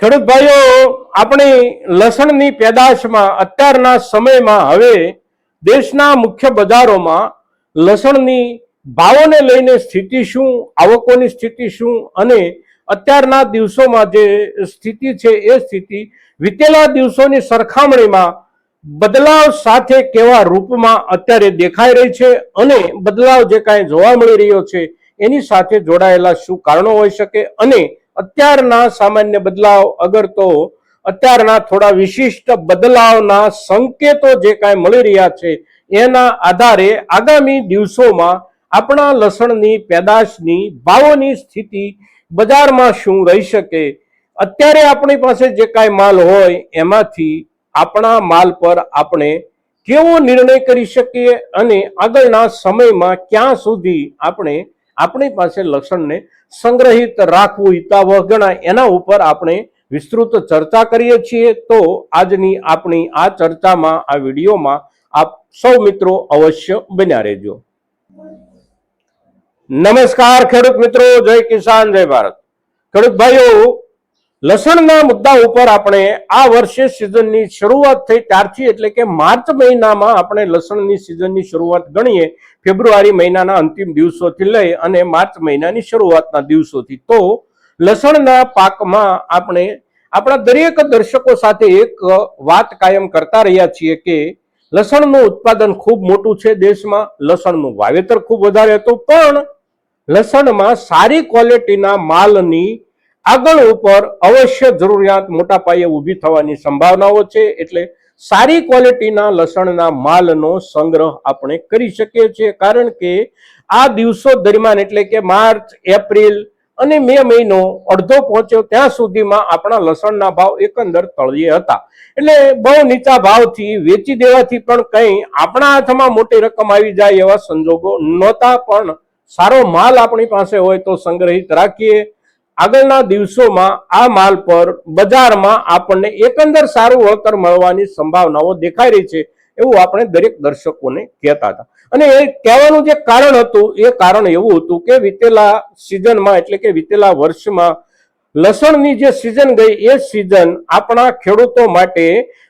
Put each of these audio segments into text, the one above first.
ખેડૂત ભાઈઓ, આપણી લસણની પેદાશમાં અત્યારના સમયમાં હવે દેશના મુખ્ય બજારોમાં લસણની ભાવોને લઈને સ્થિતિ શું, આવકોની સ્થિતિ શું અને અત્યારના દિવસોમાં જે સ્થિતિ છે એ સ્થિતિ વીતેલા દિવસોની સરખામણીમાં બદલાવ સાથે કેવા રૂપમાં અત્યારે દેખાઈ રહી છે અને બદલાવ જે કાંઈ જોવા મળી રહ્યો છે એની સાથે જોડાયેલા શું કારણો હોઈ શકે અને અત્યારના સામાન્ય બદલાવ અગર તો અત્યારના થોડા વિશિષ્ટ બદલાવના સંકેતો જે કાંઈ મળી રહ્યા છે, એના આધારે આગામી દિવસોમાં આપણા લસણની પેદાશની ભાવોની સ્થિતિ બજારમાં શું રહી શકે? અત્યારે આપણી પાસે જે કાંઈ માલ હોય, એમાંથી આપણા માલ પર આપણે કેવો નિર્ણય કરી શકીએ અને આગળના સમયમાં ક્યાં સુધી આપણે આપણી પાસે લક્ષણને સંગ્રહિત રાખવું હિતાવહ ગણાય. એના ઉપર આપણે વિસ્તૃત ચર્ચા કરીએ છીએ. તો આજની આપણી આ ચર્ચામાં, આ વિડીયોમાં આપ સૌ મિત્રો અવશ્ય બન્યા રહેજો. નમસ્કાર ખેડૂત મિત્રો, જય કિસાન, જય ભારત. ખેડૂત ભાઈઓ, લસણના મુદ્દા ઉપર આપણે આ વર્ષે સિઝનની શરૂઆત થઈ ત્યારથી એટલે કે માર્ચ મહિનામાં આપણે લસણની સિઝનની શરૂઆત ગણીએ. ફેબ્રુઆરી મહિનાના અંતિમ દિવસોથી લઈ અને માર્ચ મહિનાની શરૂઆતના દિવસોથી. તો લસણના પાકમાં આપણે, આપણા દરેક દર્શકો સાથે એક વાત કાયમ કરતા રહ્યા છીએ કે લસણનું ઉત્પાદન ખૂબ મોટું છે દેશમાં. લસણનું વાવેતર ખૂબ વધારે હતું, પણ લસણમાં સારી ક્વોલિટીના માલની આગળ ઉપર અવશ્ય જરૂરિયાત મોટા પાયે ઊભી થવાની સંભાવનાઓ છે. એટલે સારી ક્વોલિટીના લસણના માલનો સંગ્રહ આપણે કરી શકીએ છીએ. કારણ કે આ દિવસો દરમિયાન એટલે કે માર્ચ, એપ્રિલ અને મે મહિનો અડધો પહોંચ્યો ત્યાં સુધીમાં આપણા લસણના ભાવ એકંદર તળિયે હતા. એટલે બહુ નીચા ભાવથી વેચી દેવાથી પણ કંઈ આપણા હાથમાં મોટી રકમ આવી જાય એવા સંજોગો નહોતા. પણ સારો માલ આપણી પાસે હોય તો સંગ્રહિત રાખીએ. આગળના દિવસોમાં આ માલ પર બજારમાં આપણને એકંદર સારું વળતર મળવાની સંભાવનાઓ દેખાઈ રહી છે એવું આપણે દરેક દર્શકોને કહેતા હતા. અને એ કહેવાનું જે કારણ હતું, એ કારણ એવું હતું કે વીતેલા સિઝનમાં એટલે કે વીતેલા વર્ષમાં લસણની જે સિઝન ગઈ, એ સિઝન આપણા ખેડૂતો માટે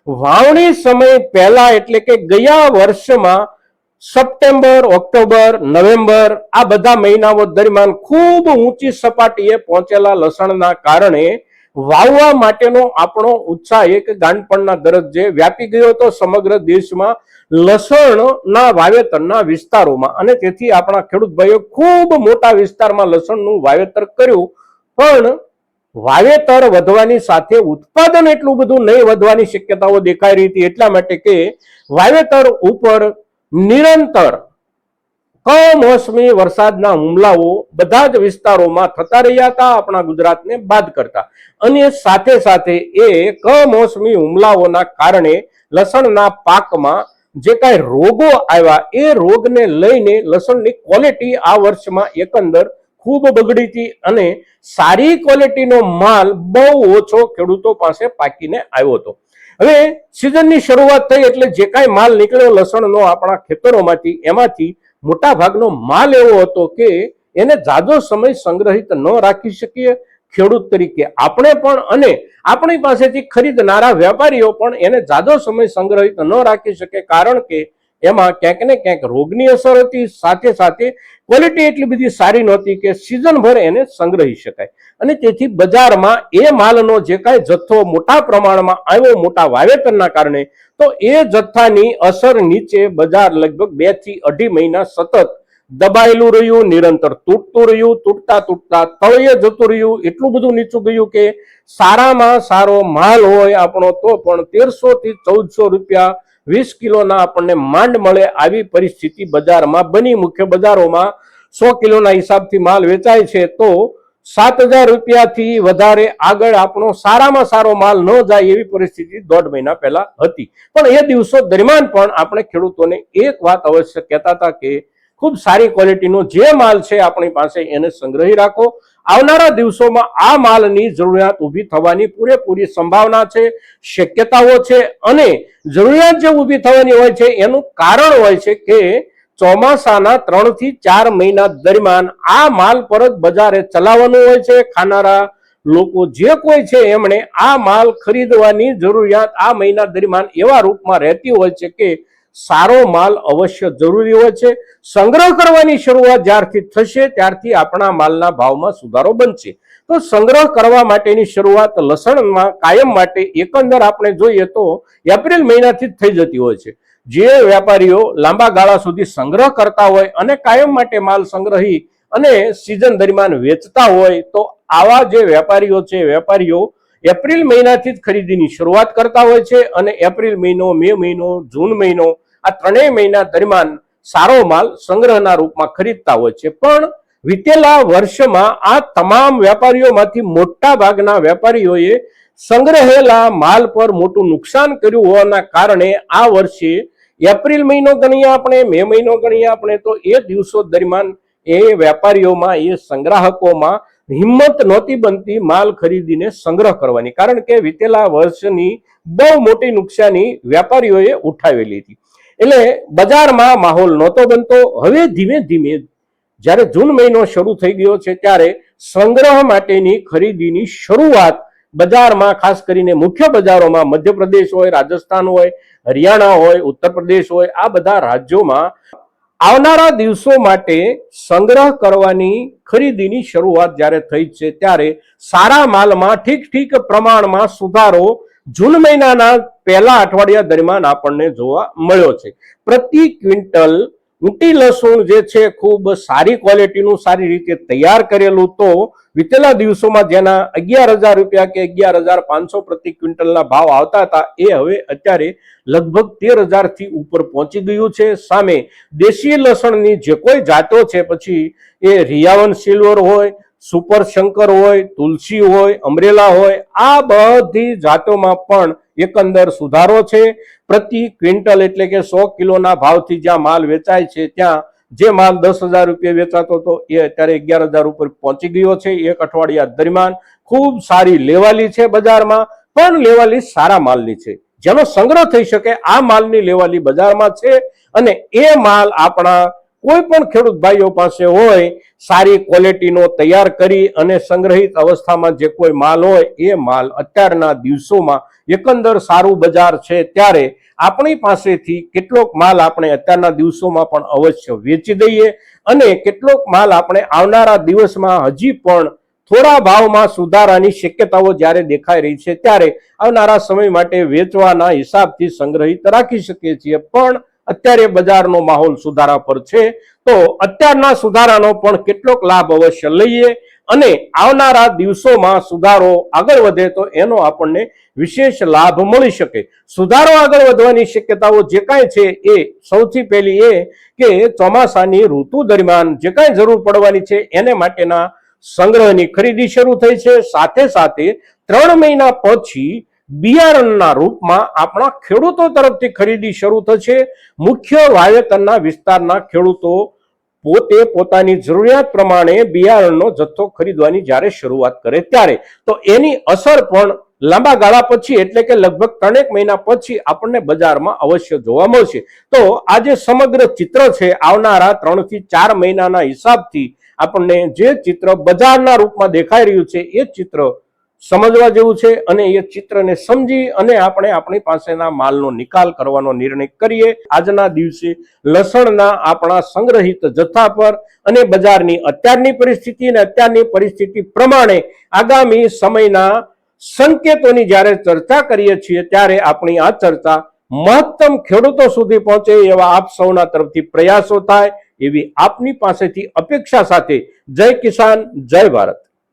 વાવણી સમય પહેલા એટલે કે ગયા વર્ષમાં સપ્ટેમ્બર, ઓક્ટોબર, નવેમ્બર આ બધા મહિનાઓ દરમિયાન ખૂબ ઊંચી સપાટીએ પહોંચેલા લસણના કારણે વાવવા માટેનો આપણો ઉત્સાહ એક ગાંડપણના દરજ્જે વ્યાપી ગયો હતો સમગ્ર દેશમાં લસણના વાવેતરના વિસ્તારોમાં. અને તેથી આપણા ખેડૂત ભાઈઓ ખૂબ મોટા વિસ્તારમાં લસણનું વાવેતર કર્યું. પણ વાવેતર વધવાની સાથે ઉત્પાદન એટલું બધું નહીં વધવાની શક્યતાઓ દેખાઈ રહી હતી એટલા માટે કે વાવેતર ઉપર નિરંતર કમોસમી વરસાદના હુમલાઓ બધા જ વિસ્તારોમાં થતા રહ્યા હતા, આપણા ગુજરાતને બાદ કરતા. અને સાથે સાથે એ કમોસમી હુમલાઓના કારણે લસણના પાકમાં જે કાંઈ રોગો આવ્યા, એ રોગને લઈને લસણની ક્વોલિટી આ વર્ષમાં એકંદર ખૂબ બગડી હતી અને સારી ક્વોલિટીનો માલ બહુ ઓછો ખેડૂતો પાસે પાકીને આવ્યો હતો. હવે સિઝનની શરૂઆત થઈ એટલે જે કાંઈ માલ નીકળ્યો, લસણનો આપણા ખેતરોમાંથી, એમાંથી મોટા ભાગનો માલ એવો હતો કે એને જાજો સમય સંગ્રહિત ન રાખી શકીએ ખેડૂત તરીકે. આપણે પણ અને આપણી પાસેથી ખરીદનારા વેપારીઓ પણ એને જાજો સમય સંગ્રહિત ન રાખી શકે કારણ કે એમાં ક્યાંક ને ક્યાંક રોગની અસર હતી, સાથે સાથે ક્વોલિટી એટલી બધી સારી નહોતી કે સિઝનભર એને સંગ્રહી શકાય. અને તેથી બજારમાં એ માલનો જે કાંઈ જથ્થો મોટા પ્રમાણમાં આવ્યો, મોટા વાવેતરના કારણે, તો એ જથ્થાની અસર નીચે બજાર લગભગ બેથી અઢી મહિના સતત દબાયેલું રહ્યું, નિરંતર તૂટતું રહ્યું, તૂટતા તૂટતા તળિયે જતું રહ્યું, એટલું બધું નીચું ગયું કે સારામાં સારો માલ હોય આપણો તો પણ તેરસો થી ચૌદસો રૂપિયા વીસ કિલોના આપણને માંડ મળે આવી પરિસ્થિતિ બજારમાં બની. મુખ્ય બજારોમાં સો કિલોના હિસાબથી માલ વેચાય છે તો સાત હજાર રૂપિયાથી વધારે આગળ આપણો સારામાં સારો માલ ન જાય એવી પરિસ્થિતિ દોઢ મહિના પહેલા હતી. પણ એ દિવસો દરમિયાન પણ આપણે ખેડૂતોને એક વાત અવશ્ય કહેતા હતા કે ખૂબ સારી ક્વોલિટીનો જે માલ છે આપણી પાસે એને સંગ્રહી રાખો. આવનારા દિવસોમાં આ માલની જરૂરિયાત ઊભી થવાની પૂરેપૂરી સંભાવના છે, શક્યતાઓ છે અને જરૂરિયાત જે ઊભી થવાની હોય છે, એનું કારણ હોય છે કે ચોમાસાના ત્રણથી ચાર મહિના દરમિયાન આ માલ પર જ બજારે ચલાવવાનું હોય છે. ખાનારા લોકો જે કોઈ છે, એમણે આ માલ ખરીદવાની જરૂરિયાત આ મહિના દરમિયાન એવા રૂપમાં રહેતી હોય છે કે સારો માલ અવશ્ય જરૂરી હોય છે. સંગ્રહ કરવાની શરૂઆત જ્યારથી થશે, ત્યારથી આપણા માલના ભાવમાં સુધારો બનશે. તો સંગ્રહ કરવા માટેની શરૂઆત લસણમાં કાયમ માટે એકંદર આપણે જોઈએ તો એપ્રિલ મહિનાથી જ થઈ જતી હોય છે. જે વેપારીઓ લાંબા ગાળા સુધી સંગ્રહ કરતા હોય અને કાયમ માટે માલ સંગ્રહી અને સિઝન દરમિયાન વેચતા હોય, તો આવા જે વેપારીઓ છે, વેપારીઓ એપ્રિલ મહિનાથી જ ખરીદીની શરૂઆત કરતા હોય છે અને એપ્રિલ મહિનો, મે મહિનો, જૂન મહિનો આ ત્રણેય મહિના દરમિયાન સારો માલ સંગ્રહના રૂપમાં ખરીદતા હોય છે. પણ વીતેલા વર્ષમાં આ તમામ વેપારીઓમાંથી મોટા ભાગના વેપારીઓએ સંગ્રહેલા માલ પર મોટું નુકસાન કર્યું હોવાના કારણે આ વર્ષે એપ્રિલ મહિનો ગણીએ આપણે, મે મહિનો ગણીએ આપણે, તો એ દિવસો દરમિયાન એ વેપારીઓમાં, એ સંગ્રાહકોમાં હિંમત નહોતી બનતી માલ ખરીદીને સંગ્રહ કરવાની. કારણ કે વીતેલા વર્ષની બહુ મોટી નુકસાની વેપારીઓએ ઉઠાવેલી હતી. એટલે બજારમાં માહોલ નહોતો બનતો. હવે ધીમે ધીમે જ્યારે જૂન મહિનો શરૂ થઈ ગયો છે ત્યારે સંગ્રહ માટેની ખરીદીની શરૂઆત બજારમાં, ખાસ કરીને મુખ્ય બજારોમાં, મધ્યપ્રદેશ હોય, રાજસ્થાન હોય, હરિયાણા હોય ઉત્તર પ્રદેશ હોય, આ બધા રાજ્યોમાં આવનારા દિવસો માટે સંગ્રહ કરવાની ખરીદીની શરૂઆત જ્યારે થઈ છે, ત્યારે સારા માલમાં ઠીક ઠીક પ્રમાણમાં સુધારો જૂન મહિનાના પહેલા અઠવાડિયા દરમિયાન આપણને જોવા મળ્યો છે. પ્રતિ ક્વિન્ટલ ઊંટી લસણ જે છે ખૂબ સારી ક્વોલિટીનું સારી રીતે તૈયાર કરેલું તો વિતેલા દિવસોમાં જેના અગિયાર હજાર રૂપિયા કે અગિયાર હજાર પાંચસો પ્રતિ ક્વિન્ટલના ભાવ આવતા હતા, એ હવે અત્યારે લગભગ તેર હજારથી ઉપર પહોંચી ગયું છે. સામે દેશી લસણની જે કોઈ જાતો છે, પછી એ રિયાવન સિલ્વર હોય સુપર શંકર હોય, તુલસી હોય, અમરેલા હોય, આ બધી જાતોમાં પણ એકંદર સુધારો છે. પ્રતિ ક્વિન્ટલ એટલે કે સો કિલોના ભાવથી જ્યાં માલ વેચાય છે ત્યાં જે માલ દસ હજાર રૂપિયા વેચાતો હતો એ અત્યારે અગિયાર હજાર ઉપર પહોંચી ગયો છે એક અઠવાડિયા દરમિયાન. ખૂબ સારી લેવાલી છે બજારમાં, પણ લેવાલી સારા માલની છે. જેનો સંગ્રહ થઈ શકે આ માલની લેવાલી બજારમાં છે અને એ માલ આપણા કોઈ પણ ખેડૂત ભાઈઓ પાસે હોય, સારી ક્વોલિટીનો તૈયાર કરી અને સંગ્રહિત અવસ્થામાં જે કોઈ માલ હોય, એ માલ અત્યારના દિવસોમાં એકંદર સારું બજાર છે ત્યારે આપણી પાસેથી કેટલોક માલ આપણે અત્યારના દિવસોમાં પણ અવશ્ય વેચી દઈએ અને કેટલોક માલ આપણે આવનારા દિવસમાં હજી પણ થોડા ભાવમાં સુધારાની શક્યતાઓ જ્યારે દેખાઈ રહી છે ત્યારે આવનારા સમય માટે વેચવાના હિસાબથી સંગ્રહિત રાખી શકીએ છીએ. પણ અત્યારે બજારનો માહોલ સુધારા પર છે. તો અત્યારના સુધારાનો પણ કેટલોક લાભ અવશ્ય લઈએ અને આવનારા દિવસોમાં સુધારો આગળ વધે તો એનો આપણને વિશેષ લાભ મળી શકે. સુધારો આગળ વધવાની શક્યતાઓ જે કાંઈ છે એ સૌથી પહેલી એ કે ચોમાસાની ઋતુ દરમિયાન જે કાંઈ જરૂર પડવાની છે એને માટેના સંગ્રહની ખરીદી શરૂ થઈ છે. સાથે સાથે ત્રણ મહિના પછી બિયારણના રૂપમાં આપણા ખેડૂતો તરફથી ખરીદી શરૂ થશે. મુખ્ય વાવેતરના વિસ્તારના ખેડૂતો પોતે પોતાની જરૂરિયાત પ્રમાણે બિયારણનો જથ્થો ખરીદવાની જ્યારે શરૂઆત કરે ત્યારે. તો એની અસર પણ લાંબા ગાળા પછી, એટલે કે લગભગ ત્રણેક મહિના પછી આપણને બજારમાં અવશ્ય જોવા મળશે. તો આ જે સમગ્ર ચિત્ર છે, આવનારા ત્રણથી ચાર મહિનાના હિસાબથી આપણને જે ચિત્ર બજારના રૂપમાં દેખાઈ રહ્યું છે, એ ચિત્ર સમજવા જેવું છે અને એ ચિત્રને સમજી અને આપણે આપણી પાસેના માલનો નિકાલ કરવાનો નિર્ણય કરીએ. આજના દિવસે લસણના આપણા સંગ્રહિત જથ્થા પર અને બજારની અત્યારની પરિસ્થિતિ અને અત્યારની પરિસ્થિતિ પ્રમાણે આગામી સમયના સંકેતોની જ્યારે ચર્ચા કરીએ છીએ ત્યારે આપણી આ ચર્ચા મહત્તમ ખેડૂતો સુધી પહોંચે એવા આપ સૌના તરફથી પ્રયાસો થાય એવી આપની પાસેથી અપેક્ષા સાથે જય કિસાન, જય ભારત.